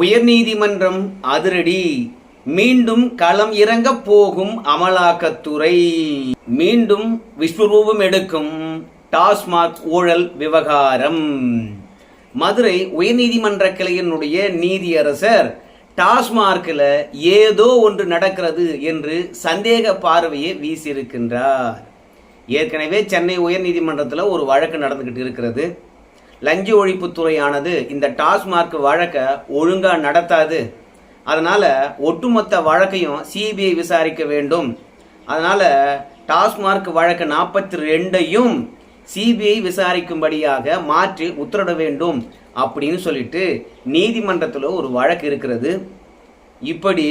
உயர்நீதிமன்றம் அதிரடி. மீண்டும் களம் இறங்க போகும் அமலாக்கத்துறை. மீண்டும் விஸ்வரூபம் எடுக்கும் டாஸ்மாக் ஊழல் விவகாரம். மதுரை உயர்நீதிமன்ற கிளையினுடைய நீதியரசர் டாஸ்மார்க்கில் ஏதோ ஒன்று நடக்கிறது என்று சந்தேக பார்வையை வீசியிருக்கின்றார். ஏற்கனவே சென்னை உயர்நீதிமன்றத்தில் ஒரு வழக்கு நடந்துக்கிட்டு இருக்கிறது. லஞ்ச ஒழிப்புத்துறையானது இந்த டாஸ்மார்க் வழக்கை ஒழுங்காக நடத்தாது. அதனால் ஒட்டுமொத்த வழக்கையும் சிபிஐ விசாரிக்க வேண்டும். அதனால் டாஸ்மார்க் வழக்கு நாற்பத்தி ரெண்டையும் சிபிஐ விசாரிக்கும்படியாக மாற்றி உத்தரவிட வேண்டும் அப்படின்னு சொல்லிட்டு நீதிமன்றத்தில் ஒரு வழக்கு இருக்கிறது. இப்படி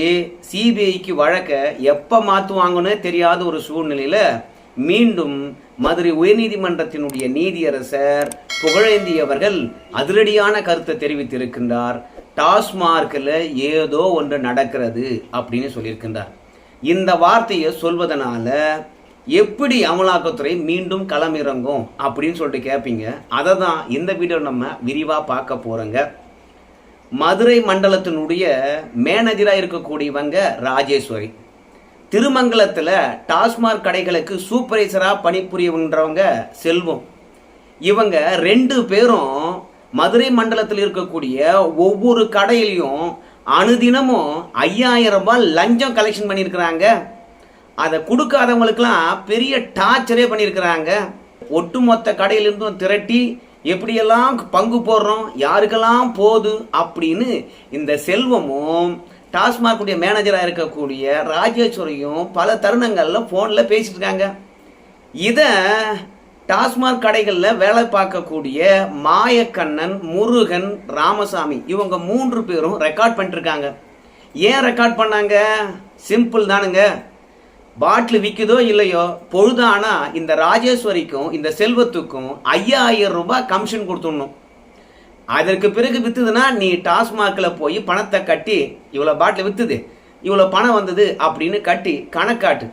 சிபிஐக்கு வழக்கை எப்போ மாற்றுவாங்கன்னு தெரியாத ஒரு சூழ்நிலையில் மீண்டும் மதுரை உயர்நீதிமன்றத்தினுடைய நீதியரசர் புகழேந்தி அவர்கள் அதிரடியான கருத்தை தெரிவித்திருக்கின்றார். டாஸ்மார்க்கில் ஏதோ ஒன்று நடக்கிறது அப்படின்னு சொல்லியிருக்கின்றார். இந்த வார்த்தையை சொல்வதனால எப்படி அமலாக்கத்துறை மீண்டும் களமிறங்கும் அப்படின்னு சொல்லிட்டு கேட்பீங்க அதை தான் இந்த வீடியோ நம்ம விரிவாக பார்க்க போகிறோங்க மதுரை மண்டலத்தினுடைய மேனேஜராக இருக்கக்கூடியவங்க ராஜேஸ்வரி. திருமங்கலத்தில் டாஸ்மாக் கடைகளுக்கு சூப்பர்வைசராக பணிபுரியவன்றவங்க செல்வம். இவங்க ரெண்டு பேரும் மதுரை மண்டலத்தில் இருக்கக்கூடிய ஒவ்வொரு கடையிலையும் அனுதினமும் ஐயாயிரம் ரூபாய் லஞ்சம் கலெக்ஷன் பண்ணியிருக்கிறாங்க. அதை கொடுக்காதவங்களுக்கெல்லாம் பெரிய டார்ச்சரே பண்ணியிருக்கிறாங்க. ஒட்டுமொத்த கடையிலிருந்தும் திரட்டி எப்படியெல்லாம் பங்கு போடுறோம் யாருக்கெல்லாம் போகுது அப்படின்னு இந்த செல்வமும் டாஸ்மாகுடைய மேனேஜராக இருக்கக்கூடிய ராஜேஸ்வரியும் பல தருணங்களில் ஃபோனில் பேசிட்டு இருக்காங்க இதை டாஸ்மாக் கடைகளில் வேலை பார்க்கக்கூடிய மாயக்கண்ணன் முருகன் ராமசாமி இவங்க மூன்று பேரும் ரெக்கார்ட் பண்ணிட்டுருக்காங்க. ஏன் ரெக்கார்ட் பண்ணாங்க? சிம்பிள் தானுங்க. பாட்டில் விற்குதோ இல்லையோ பொழுதானா இந்த ராஜேஸ்வரிக்கும் இந்த செல்வத்துக்கும் ஐயாயிரம் ரூபாய் கமிஷன் கொடுத்துடணும். அதற்கு பிறகு வித்துதுன்னா நீ டாஸ்மாகில் போய் பணத்தை கட்டி இவ்வளோ பாட்டில் வித்துது. இவ்வளோ பணம் வந்தது அப்படின்னு கட்டி கணக்காட்டு.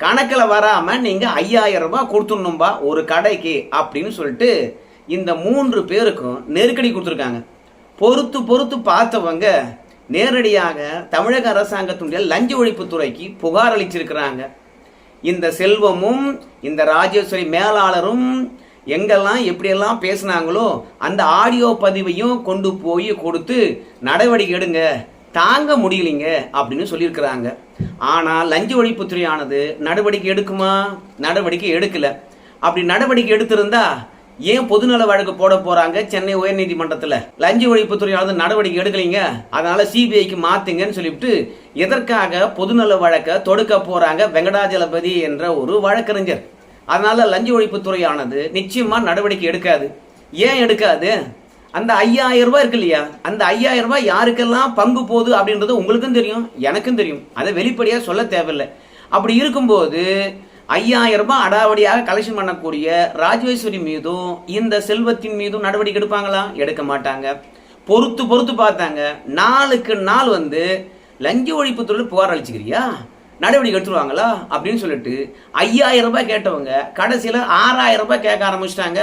கணக்கில் வராமல் நீங்கள் ஐயாயிரம் ரூபாய் கொடுத்துடணும்பா ஒரு கடைக்கு அப்படின்னு சொல்லிட்டு இந்த மூன்று பேருக்கும் நெருக்கடி கொடுத்துருக்காங்க. பொறுத்து பொறுத்து பார்த்தவங்க நேரடியாக தமிழக அரசாங்கத்தினுடைய லஞ்ச ஒழிப்புத்துறைக்கு புகார் அளிச்சிருக்கிறாங்க. இந்த செல்வமும் இந்த ராஜேஸ்வரி மேலாளரும் எங்கெல்லாம் எப்படியெல்லாம் பேசுனாங்களோ அந்த ஆடியோ பதிவையும் கொண்டு போய் கொடுத்து நடவடிக்கை எடுங்க தாங்க முடியலைங்க அப்படின்னு சொல்லியிருக்கிறாங்க. ஆனால் லஞ்ச ஒழிப்புத்துறையானது நடவடிக்கை எடுக்குமா? நடவடிக்கை எடுக்கலை. அப்படி நடவடிக்கை எடுத்திருந்தா ஏன் பொதுநல வழக்கு போட போறாங்க சென்னை உயர்நீதிமன்றத்தில்? லஞ்ச ஒழிப்புத்துறையானது நடவடிக்கை எடுக்கலைங்க அதனால சிபிஐக்கு மாத்துங்கன்னு சொல்லிவிட்டு எதற்காக பொதுநல வழக்கை தொடுக்க போறாங்க வெங்கடாஜலபதி என்ற ஒரு வழக்கறிஞர். அதனால் லஞ்ச ஒழிப்புத்துறையானது நிச்சயமாக நடவடிக்கை எடுக்காது. ஏன் எடுக்காது? அந்த ஐயாயிரம் ரூபாய் இருக்கு இல்லையா? அந்த ஐயாயிரம் ரூபாய் யாருக்கெல்லாம் பங்கு போகுது அப்படின்றது உங்களுக்கும் தெரியும் எனக்கும் தெரியும். அதை வெளிப்படையாக சொல்ல தேவையில்லை. அப்படி இருக்கும்போது ஐயாயிரம் ரூபாய் அடாவடியாக கலெக்ஷன் பண்ணக்கூடிய ராஜேஸ்வரி மீதும் இந்த செல்வத்தின் மீதும் நடவடிக்கை எடுப்பாங்களா? எடுக்க மாட்டாங்க. பொறுத்து பொறுத்து பார்த்தாங்க. நாளுக்கு நாள் வந்து லஞ்ச ஒழிப்புத்துறையில் புகார் அளிச்சுக்கிறியா? நடவடிக்கை எடுத்துருவாங்களா? அப்படின்னு சொல்லிட்டு ஐயாயிரம் ரூபாய் கேட்டவங்க கடைசியில் ஆறாயிரம் ரூபாய் கேட்க ஆரம்பிச்சிட்டாங்க.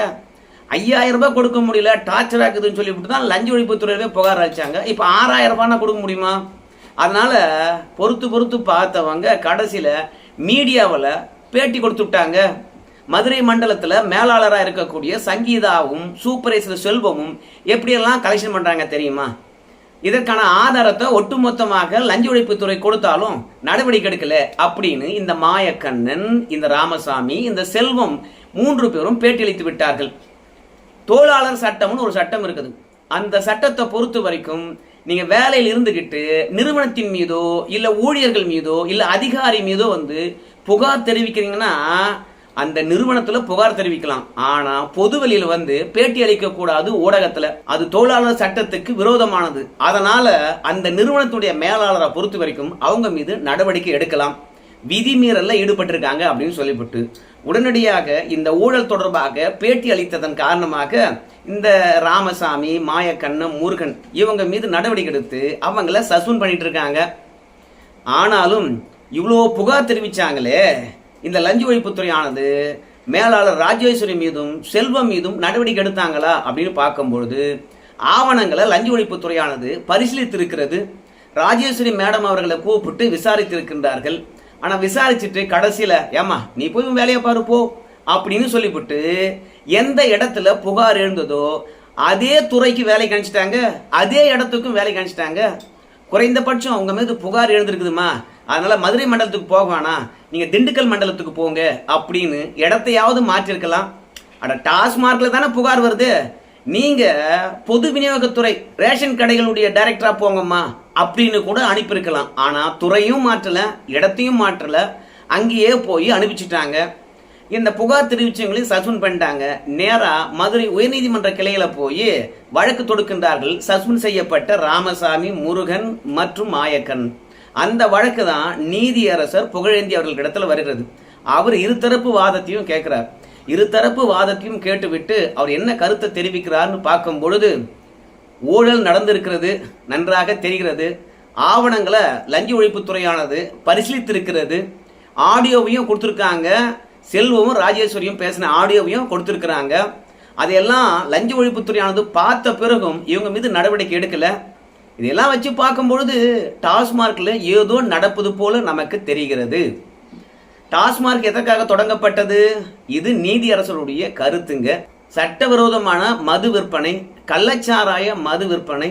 ஐயாயிரம் ரூபாய் கொடுக்க முடியல டார்ச்சர் ஆக்குதுன்னு சொல்லிவிட்டு தான் லஞ்ச ஒழிப்புத்துறையவே புகார் அளிச்சாங்க. இப்போ ஆறாயிரம் ரூபாய்னா கொடுக்க முடியுமா? அதனால் பொறுத்து பொறுத்து பார்த்தவங்க கடைசியில் மீடியாவில் பேட்டி கொடுத்து விட்டாங்க மதுரை மண்டலத்தில் மேலாளராக இருக்கக்கூடிய சங்கீதாவும் சூப்பரேசர் செல்வமும் எப்படியெல்லாம் கலெக்ஷன் பண்ணுறாங்க தெரியுமா? இதற்கான ஆதாரத்தை ஒட்டுமொத்தமாக லஞ்ச ஒழிப்புத்துறை கொடுத்தாலும் நடவடிக்கை எடுக்கல அப்படின்னு இந்த மாயக்கண்ணன் இந்த ராமசாமி இந்த செல்வம் மூன்று பேரும் பேட்டியளித்து விட்டார்கள். தோளாளர் சட்டம்னு ஒரு சட்டம் இருக்குது. அந்த சட்டத்தை பொறுத்த வரைக்கும் நீங்க வேலையில் இருந்துகிட்டு நிறுவனத்தின் மீதோ இல்ல ஊழியர்கள் மீதோ இல்ல அதிகாரி மீதோ வந்து புகார் தெரிவிக்கிறீங்கன்னா அந்த நிறுவனத்துல புகார் தெரிவிக்கலாம். ஆனா பொதுவெளியில வந்து பேட்டி அளிக்க கூடாது ஊடகத்துல. அது தொழிலாளர் சட்டத்துக்கு விரோதமானது. அதனால அந்த நிறுவனத்துடைய மேலாளரை பொறுத்த வரைக்கும் அவங்க மீது நடவடிக்கை எடுக்கலாம். விதிமீறல்ல ஈடுபட்டிருக்காங்க அப்படின்னு சொல்லிவிட்டு உடனடியாக இந்த ஊழல் தொடர்பாக பேட்டி அளித்ததன் காரணமாக இந்த ராமசாமி மாயக்கண்ணன் முருகன் இவங்க மீது நடவடிக்கை எடுத்து அவங்கள சஸ்பெண்ட் பண்ணிட்டு இருக்காங்க. ஆனாலும் இவ்வளோ புகார் தெரிவிச்சாங்களே இந்த லஞ்ச ஒழிப்புத்துறையானது மேலாளர் ராஜேஸ்வரி மீதும் செல்வம் மீதும் நடவடிக்கை எடுத்தாங்களா அப்படின்னு பார்க்கும்பொழுது ஆவணங்களை லஞ்ச ஒழிப்புத்துறையானது பரிசீலித்திருக்கிறது. ராஜேஸ்வரி மேடம் அவர்களை கூப்பிட்டு விசாரித்திருக்கின்றார்கள். ஆனால் விசாரிச்சுட்டு கடைசியில் ஏமா நீ போய் வேலையை பாருப்போ அப்படின்னு சொல்லிவிட்டு எந்த இடத்துல புகார் எழுந்ததோ அதே துறைக்கு வேலை கணிச்சிட்டாங்க அதே இடத்துக்கும் வேலை கணிச்சிட்டாங்க குறைந்தபட்சம் அவங்க மீது புகார் எழுந்திருக்குதுமா? அதனால மதுரை மண்டலத்துக்கு போக வேணாம். நீங்கள் திண்டுக்கல் மண்டலத்துக்கு போங்க அப்படின்னு இடத்தையாவது மாற்றிருக்கலாம். அட டாஸ்மார்க்கில் தானே புகார் வருது. நீங்கள் பொது விநியோகத்துறை ரேஷன் கடைகளுடைய டைரக்டராக போங்கம்மா அப்படின்னு கூட அனுப்பியிருக்கலாம். ஆனால் துறையும் மாற்றல இடத்தையும் மாற்றல. அங்கேயே போய் அனுப்பிச்சிட்டாங்க. இந்த புகார் தெரிவிச்சவங்களையும் சஸ்பெண்ட் பண்ணிட்டாங்க. நேராக மதுரை உயர்நீதிமன்ற கிளையில் போய் வழக்கு தொடுக்கின்றார்கள். சஸ்பெண்ட் செய்யப்பட்ட ராமசாமி முருகன் மற்றும் மாயக்கன் அந்த வழக்கு தான் நீதியரசர் புகழேந்தி அவர்களிடத்தில் வருகிறது. அவர் இருதரப்பு வாதத்தையும் கேட்கிறார். இருதரப்பு வாதத்தையும் கேட்டுவிட்டு அவர் என்ன கருத்தை தெரிவிக்கிறார்னு பார்க்கும் பொழுது ஊழல் நடந்திருக்கிறது நன்றாக தெரிகிறது ஆவணங்களை லஞ்ச ஒழிப்புத்துறையானது பரிசீலித்திருக்கிறது ஆடியோவையும் கொடுத்துருக்காங்க செல்வமும் ராஜேஸ்வரியும் பேசின ஆடியோவையும் கொடுத்துருக்குறாங்க. அதையெல்லாம் லஞ்ச ஒழிப்புத்துறையானது பார்த்த பிறகும் இவங்க மீது நடவடிக்கை எடுக்கலை. இதெல்லாம் வச்சு பார்க்கும்பொழுது டாஸ்மார்க்கில் ஏதோ நடப்பது போல நமக்கு தெரிகிறது. டாஸ்மார்க் எதற்காக தொடங்கப்பட்டது? இது நீதியரசருடைய கருத்துங்க. சட்டவிரோதமான மது விற்பனை கள்ளச்சாராய மது விற்பனை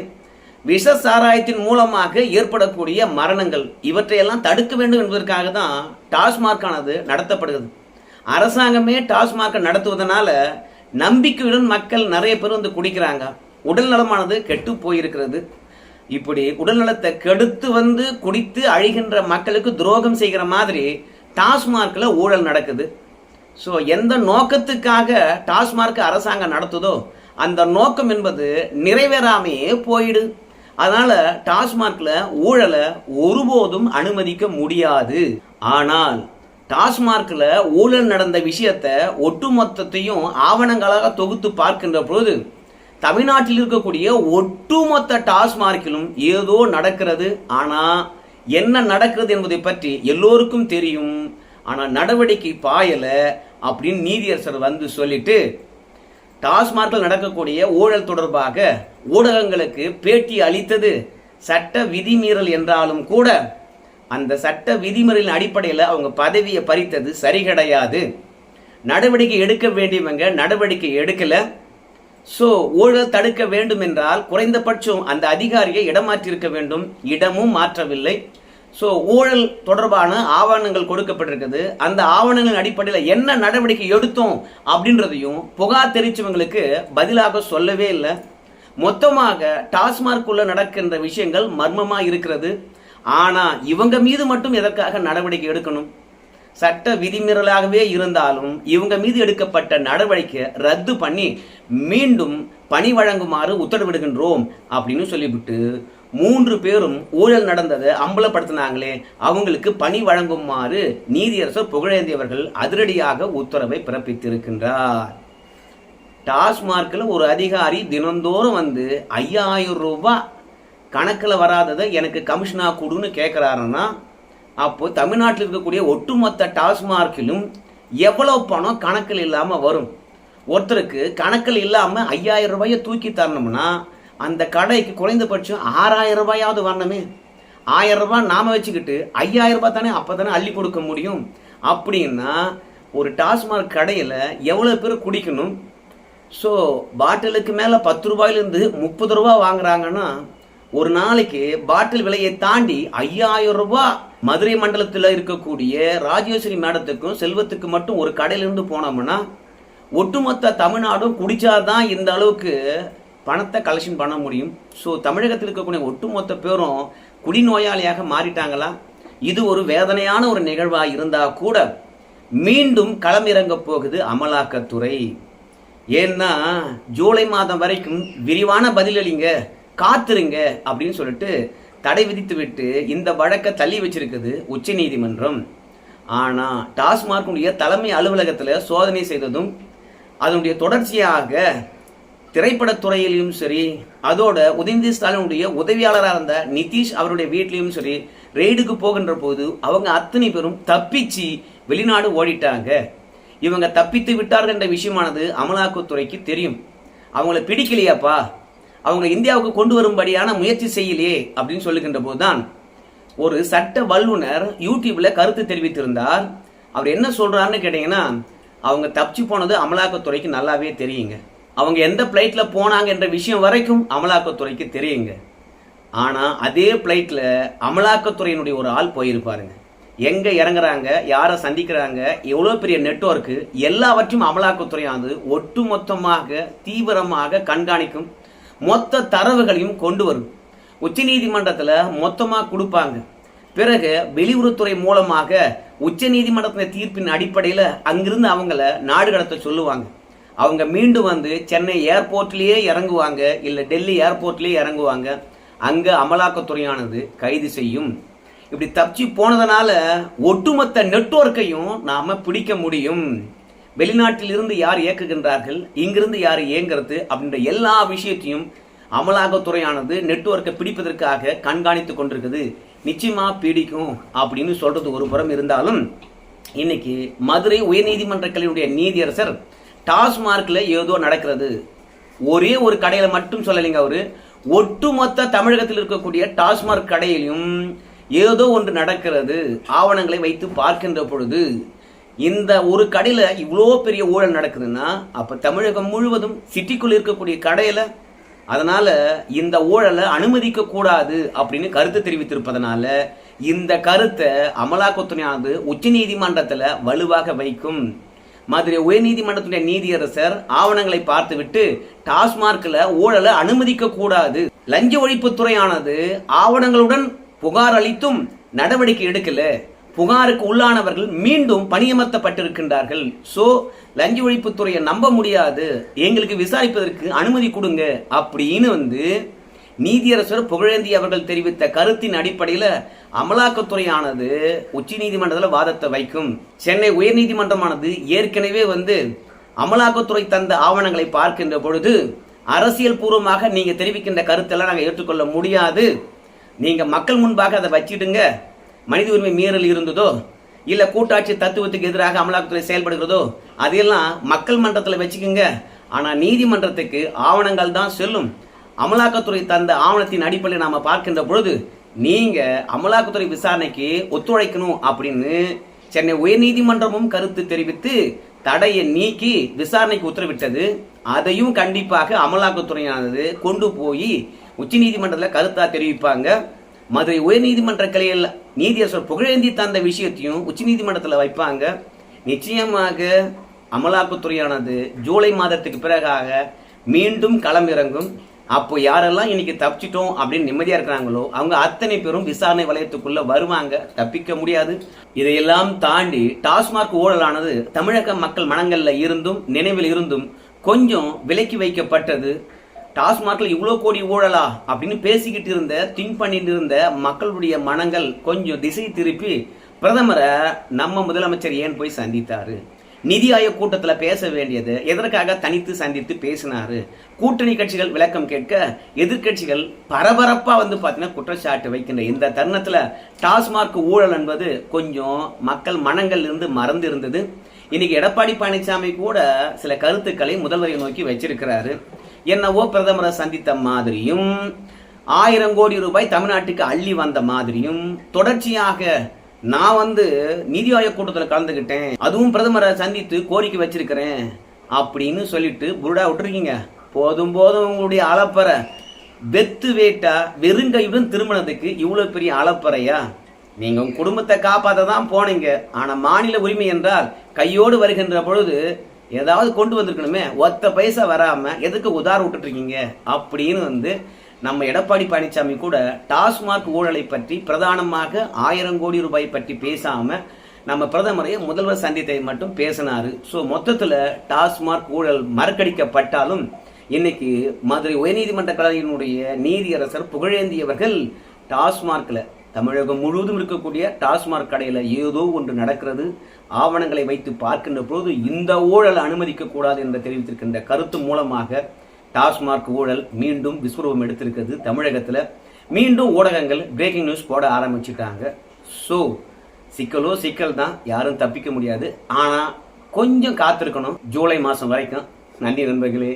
விஷ சாராயத்தின் மூலமாக ஏற்படக்கூடிய மரணங்கள் இவற்றையெல்லாம் தடுக்க வேண்டும் என்பதற்காக தான் டாஸ்மார்க்கானது நடத்தப்படுகிறது. அரசாங்கமே டாஸ்மார்க்கை நடத்துவதனால நம்பிக்கையுடன் மக்கள் நிறைய பேர் வந்து குடிக்கிறாங்க. உடல் நலமானது கெட்டு போயிருக்கிறது. இப்படி உடல்நலத்தை கெடுத்து வந்து குடித்து அழிகின்ற மக்களுக்கு துரோகம் செய்கிற மாதிரி டாஸ்மார்க்கில் ஊழல் நடக்குது. ஸோ எந்த நோக்கத்துக்காக டாஸ்மார்க் அரசாங்கம் நடத்துதோ அந்த நோக்கம் என்பது நிறைவேறாமையே போயிடு. அதனால டாஸ்மார்க்கில் ஊழலை ஒருபோதும் அனுமதிக்க முடியாது. ஆனால் டாஸ்மார்க்கில் ஊழல் நடந்த விஷயத்த ஒட்டுமொத்தத்தையும் ஆவணங்களாக தொகுத்து பார்க்கின்ற பொழுது தமிழ்நாட்டில் இருக்கக்கூடிய ஒட்டுமொத்த டாஸ்மார்க்கிலும் ஏதோ நடக்கிறது. ஆனா என்ன நடக்கிறது என்பதை பற்றி எல்லோருக்கும் தெரியும். ஆனா நடவடிக்கை பாயல அப்படின்னு நீதியரசர் வந்து சொல்லிட்டு டாஸ்மார்க்கில் நடக்கக்கூடிய ஊழல் தொடர்பாக ஊடகங்களுக்கு பேட்டி அளித்தது. சட்ட விதிமீறல் என்றாலும் கூட அந்த சட்ட விதிமுறையின் அடிப்படையில் அவங்க பதவியை பறித்தது சரி கிடையாது. நடவடிக்கை எடுக்க வேண்டியவங்க நடவடிக்கை எடுக்கலை. ஸோ ஊழல் தடுக்க வேண்டும் என்றால் குறைந்தபட்சம் அந்த அதிகாரியை இடமாற்றியிருக்க வேண்டும். இடமும் மாற்றவில்லை. ஸோ ஊழல் தொடர்பான ஆவணங்கள் கொடுக்கப்பட்டிருக்குது. அந்த ஆவணங்களின் அடிப்படையில் என்ன நடவடிக்கை எடுத்தோம் அப்படின்றதையும் புகார் தெரிவிச்சவங்களுக்கு பதிலாக சொல்லவே இல்லை. மொத்தமாக டாஸ்மார்க்குள்ளே நடக்கின்ற விஷயங்கள் மர்மமாக இருக்கிறது. ஆனால் இவங்க மீது மட்டும் எதற்காக நடவடிக்கை எடுக்கணும்? சட்ட விதிமீறலாகவே இருந்தாலும் இவங்க மீது எடுக்கப்பட்ட நடவடிக்கை ரத்து பண்ணி மீண்டும் பணி வழங்குமாறு உத்தரவிடுகின்றோம் அப்படின்னு சொல்லிவிட்டு மூன்று பேரும் ஊழல் நடந்ததை அம்பலப்படுத்தினாங்களே அவங்களுக்கு பணி வழங்குமாறு நீதியரசர் புகழேந்தி அவர்கள் அதிரடியாக உத்தரவை பிறப்பித்திருக்கின்றார். டாஸ்மார்க்கில் ஒரு அதிகாரி தினந்தோறும் வந்து ஐயாயிரம் ரூபாய் கணக்கில் வராததை எனக்கு கமிஷனாக கொடுன்னு கேட்குறாருன்னா அப்போ தமிழ்நாட்டில் இருக்கக்கூடிய ஒட்டுமொத்த டாஸ்மார்க்கிலும் எவ்வளோ பணம் கணக்கில் இல்லாமல் வரும்? ஒருத்தருக்கு கணக்கில் இல்லாமல் ஐயாயிரம் ரூபாயை தூக்கி தரணும்னா அந்த கடைக்கு குறைந்தபட்சம் ஆறாயிரம் ரூபாயாவது வரணுமே. ஆயிரம் ரூபாய் நாம வச்சுக்கிட்டு ஐயாயிரம் ரூபாய் தானே அப்போ தானே அள்ளி கொடுக்க முடியும்? அப்படின்னா ஒரு டாஸ்மார்க் கடையில் எவ்வளோ பேர் குடிக்கணும்? ஸோ பாட்டிலுக்கு மேலே பத்து ரூபாயிலேருந்து முப்பது ரூபா வாங்குறாங்கன்னா ஒரு நாளைக்கு பாட்டில் விலையை தாண்டி ஐயாயிரம் ரூபாய் மதுரை மண்டலத்தில் இருக்கக்கூடிய ராஜேஸ்வரி மேடத்துக்கும் செல்வத்துக்கு மட்டும் ஒரு கடையிலிருந்து போனோம்னா ஒட்டுமொத்த தமிழ்நாடும் குடிச்சாதான் இந்த அளவுக்கு பணத்தை கலெக்ஷன் பண்ண முடியும். ஸோ தமிழகத்தில் இருக்கக்கூடிய ஒட்டுமொத்த பேரும் குடிநோயாளியாக மாறிட்டாங்களா? இது ஒரு வேதனையான ஒரு நிகழ்வாக இருந்தால் கூட மீண்டும் களமிறங்க போகுது அமலாக்கத்துறை. ஏன்னா ஜூலை மாதம் வரைக்கும் விரிவான பதிலளிங்க. காத்துருங்க அப்படின்னு சொல்லிட்டு தடை விதித்து விட்டு இந்த வழக்கை தள்ளி வச்சிருக்குது உச்ச நீதிமன்றம் ஆனால் டாஸ்மார்க்குடைய தலைமை அலுவலகத்தில் சோதனை செய்ததும் அதனுடைய தொடர்ச்சியாக திரைப்படத்துறையிலையும் சரி அதோட உதயநிதி ஸ்டாலினுடைய உதவியாளராக இருந்த நிதிஷ் அவருடைய வீட்லேயும் சரி ரெய்டுக்கு போகின்ற போது அவங்க அத்தனை பேரும் தப்பிச்சு வெளிநாடு ஓடிட்டாங்க. இவங்க தப்பித்து விட்டார்கள் என்ற விஷயமானது அமலாக்கத்துறைக்கு தெரியும். அவங்கள பிடிக்கலையாப்பா? அவங்க இந்தியாவுக்கு கொண்டு வரும்படியான முயற்சி செய்யலையே அப்படின்னு சொல்லுகின்ற போதுதான் ஒரு சட்ட வல்லுனர் யூடியூப்ல கருத்து தெரிவித்திருந்தார். அவர் என்ன சொல்றாருன்னு கேட்டீங்கன்னா அவங்க தப்பிச்சு போனது அமலாக்கத்துறைக்கு நல்லாவே தெரியுங்க. அவங்க எந்த பிளைட்ல போனாங்க என்ற விஷயம் வரைக்கும் அமலாக்கத்துறைக்கு தெரியுங்க. ஆனா அதே பிளைட்ல அமலாக்கத்துறையினுடைய ஒரு ஆள் போயிருப்பாருங்க. எங்க இறங்குறாங்க யாரை சந்திக்கிறாங்க எவ்வளோ பெரிய நெட்வொர்க்கு எல்லாவற்றையும் அமலாக்கத்துறையானது ஒட்டுமொத்தமாக தீவிரமாக கண்காணிக்கும் மொத்த தரவுகளையும் கொண்டு வரும். உச்சநீதிமன்றத்தில் மொத்தமாக கொடுப்பாங்க. பிறகு வெளியுறவுத்துறை மூலமாக உச்சநீதிமன்றத்தின் தீர்ப்பின் அடிப்படையில் அங்கிருந்து அவங்கள நாடு கடத்த சொல்லுவாங்க. அவங்க மீண்டும் வந்து சென்னை ஏர்போர்ட்லேயே இறங்குவாங்க இல்லை டெல்லி ஏர்போர்ட்லேயே இறங்குவாங்க. அங்கே அமலாக்கத்துறையானது கைது செய்யும். இப்படி தப்பிச்சு போனதுனால ஒட்டுமொத்த நெட்வொர்க்கையும் நாம் பிடிக்க முடியும். வெளிநாட்டில் இருந்து யார் இயக்குகின்றார்கள் இங்கிருந்து யார் இயங்குறது அப்படின்ற எல்லா விஷயத்தையும் அமலாக்கத்துறையானது நெட்வொர்க்கை பிடிப்பதற்காக கண்காணித்து கொண்டிருக்குது. நிச்சயமா பிடிக்கும் அப்படின்னு சொல்றது ஒரு புறம் இருந்தாலும் இன்னைக்கு மதுரை உயர்நீதிமன்ற கல்வியுடைய நீதியரசர் டாஸ்மார்க்ல ஏதோ நடக்கிறது. ஒரே ஒரு கடையில மட்டும் சொல்லலைங்க அவரு. ஒட்டுமொத்த தமிழகத்தில் இருக்கக்கூடிய டாஸ்மார்க் கடையிலும் ஏதோ ஒன்று நடக்கிறது. ஆவணங்களை வைத்து பார்க்கின்ற பொழுது இந்த ஒரு கடையில் இவ்வளோ பெரிய ஊழல் நடக்குதுன்னா அப்போ தமிழகம் முழுவதும் சிட்டிக்குள் இருக்கக்கூடிய கடையில அதனால் இந்த ஊழலை அனுமதிக்க கூடாது அப்படின்னு கருத்து தெரிவித்திருப்பதனால இந்த கருத்தை அமலாக்கத்துறையானது உச்ச நீதிமன்றத்துல வலுவாக வைக்கும். மதுரை உயர்நீதிமன்றத்துடைய நீதியரசர் ஆவணங்களை பார்த்துவிட்டு டாஸ்மார்க்கில் ஊழலை அனுமதிக்க கூடாது. லஞ்ச ஒழிப்புத்துறையானது ஆவணங்களுடன் புகார் அளித்தும் நடவடிக்கை எடுக்கல. புகாருக்கு உள்ளானவர்கள் மீண்டும் பணியமர்த்தப்பட்டிருக்கின்றார்கள். சோ லஞ்ச ஒழிப்புத்துறையை நம்ப முடியாது. எங்களுக்கு விசாரிப்பதற்கு அனுமதி கொடுங்க. அப்படின்னு வந்து நீதியரசர் புகழேந்தி அவர்கள் தெரிவித்த கருத்தின் அடிப்படையில் அமலாக்கத்துறையானது உச்ச நீதிமன்றத்தில் வாதத்தை வைக்கும். சென்னை உயர்நீதிமன்றமானது ஏற்கனவே வந்து அமலாக்கத்துறை தந்த ஆவணங்களை பார்க்கின்ற பொழுது அரசியல் பூர்வமாக நீங்கள் தெரிவிக்கின்ற கருத்தெல்லாம் நாங்கள் ஏற்றுக்கொள்ள முடியாது. நீங்கள் மக்கள் முன்பாக அதை வச்சிடுங்க. மனித உரிமை மீறல் இருந்ததோ இல்லை கூட்டாட்சி தத்துவத்துக்கு எதிராக அமலாக்கத்துறை செயல்படுகிறதோ அதையெல்லாம் மக்கள் மன்றத்தில் வச்சுக்கோங்க. ஆனால் நீதிமன்றத்துக்கு ஆவணங்கள் தான் செல்லும். அமலாக்கத்துறை தந்த ஆவணத்தின் அடிப்படையில் நாம் பார்க்கின்ற பொழுது நீங்கள் அமலாக்கத்துறை விசாரணைக்கு ஒத்துழைக்கணும் அப்படின்னு சென்னை உயர்நீதிமன்றமும் கருத்து தெரிவித்து தடையை நீக்கி விசாரணைக்கு உத்தரவிட்டது. அதையும் கண்டிப்பாக அமலாக்கத்துறையானது கொண்டு போய் உச்சநீதிமன்றத்தில் கருத்தாக தெரிவிப்பாங்க. மதுரை உயர்நீதிமன்ற கிளையில் நீதியரசர் புகழேந்தி தந்த விஷயத்தையும் உச்சநீதிமன்றத்தில் வைப்பாங்க. நிச்சயமாக அமலாக்கத்துறையானது ஜூலை மாதத்துக்கு பிறகாக மீண்டும் களம் இறங்கும் அப்போ யாரெல்லாம் இன்னைக்கு தப்பிச்சிட்டோம் அப்படின்னு நிம்மதியாக இருக்கிறாங்களோ அவங்க அத்தனை பேரும் விசாரணை வலயத்துக்குள்ள வருவாங்க. தப்பிக்க முடியாது. இதையெல்லாம் தாண்டி டாஸ்மாக் ஊழலானது தமிழக மக்கள் மனங்களில் இருந்தும் நினைவில் இருந்தும் கொஞ்சம் விலக்கி வைக்கப்பட்டது. டாஸ்மாக்ல இவ்வளோ கோடி ஊழலா? அப்படின்னு பேசிக்கிட்டு இருந்த திங்க் பண்ணிட்டு இருந்த மக்களுடைய மனங்கள் கொஞ்சம் திசை திருப்பி பிரதமரை நம்ம முதலமைச்சர் ஏன் போய் சந்தித்தாரு? நிதி ஆயோக் கூட்டத்தில் பேச வேண்டியது எதற்காக தனித்து சந்தித்து பேசினாரு? கூட்டணி கட்சிகள் விளக்கம் கேட்க எதிர்க்கட்சிகள் பரபரப்பாக வந்து பார்த்தீங்கன்னா குற்றச்சாட்டு வைக்கின்ற இந்த தருணத்தில் டாஸ்மார்க் ஊழல் என்பது கொஞ்சம் மக்கள் மனங்கள் இருந்து மறந்து இருந்தது இன்னைக்கு எடப்பாடி பழனிசாமி கூட சில கருத்துக்களை முதல்வரை நோக்கி வச்சிருக்கிறாரு. என்னவோ பிரதமரை சந்தித்த மாதிரியும் ஆயிரம் கோடி ரூபாய் தமிழ்நாட்டுக்கு அள்ளி வந்த மாதிரியும் தொடர்ச்சியாக நான் வந்து நிதி ஆயோக் கூட்டத்தில் கலந்துக்கிட்டேன் அதுவும் பிரதமரை சந்தித்து கோரிக்கை வச்சிருக்கிறேன் அப்படின்னு சொல்லிட்டு புருடா விட்டுருக்கீங்க. போதும் போதும் உங்களுடைய அலப்பறை வெத்து வேட்டா வெறுங்கையுடன் திருமணத்துக்கு இவ்வளோ பெரிய அலப்பறையா நீங்க உங்க குடும்பத்தை காப்பாத்த தான் போனீங்க. ஆனா மாநில உரிமை என்றால் கையோடு வருகின்ற பொழுது ஏதாவது கொண்டு வந்திருக்கணுமே ஒத்த பைசா வராம எதுக்கு உதார விட்டுட்டு இருக்கீங்க அப்படின்னு வந்து நம்ம எடப்பாடி பழனிசாமி கூட டாஸ்மாக் ஊழலை பற்றி பிரதானமாக ஆயிரம் கோடி ரூபாய் பற்றி பேசாம நம்ம பிரதமரை முதல்வர் சந்தித்தை மட்டும் பேசினாரு. ஸோ மொத்தத்தில் டாஸ்மாக் ஊழல் மறக்கடிக்கப்பட்டாலும் இன்னைக்கு மதுரை உயர்நீதிமன்ற கலையினுடைய நீதியரசர் புகழேந்தியவர்கள் டாஸ்மார்க்கில் தமிழகம் முழுவதும் இருக்கக்கூடிய டாஸ்மாக் கடையில் ஏதோ ஒன்று நடக்கிறது. ஆவணங்களை வைத்து பார்க்கின்ற போது இந்த ஊழல் அனுமதிக்கக்கூடாது என்று தெரிவித்திருக்கின்ற கருத்து மூலமாக டாஸ்மார்க் ஊழல் மீண்டும் விஸ்வரூபம் எடுத்திருக்கிறது தமிழகத்தில். மீண்டும் ஊடகங்கள் பிரேக்கிங் நியூஸ் போட ஆரம்பிச்சிட்டாங்க. ஸோ சிக்கலோ சிக்கல் தான் யாரும் தப்பிக்க முடியாது. ஆனால் கொஞ்சம் காத்திருக்கணும். ஜூலை மாதம் வரைக்கும். நன்றி நண்பர்களே.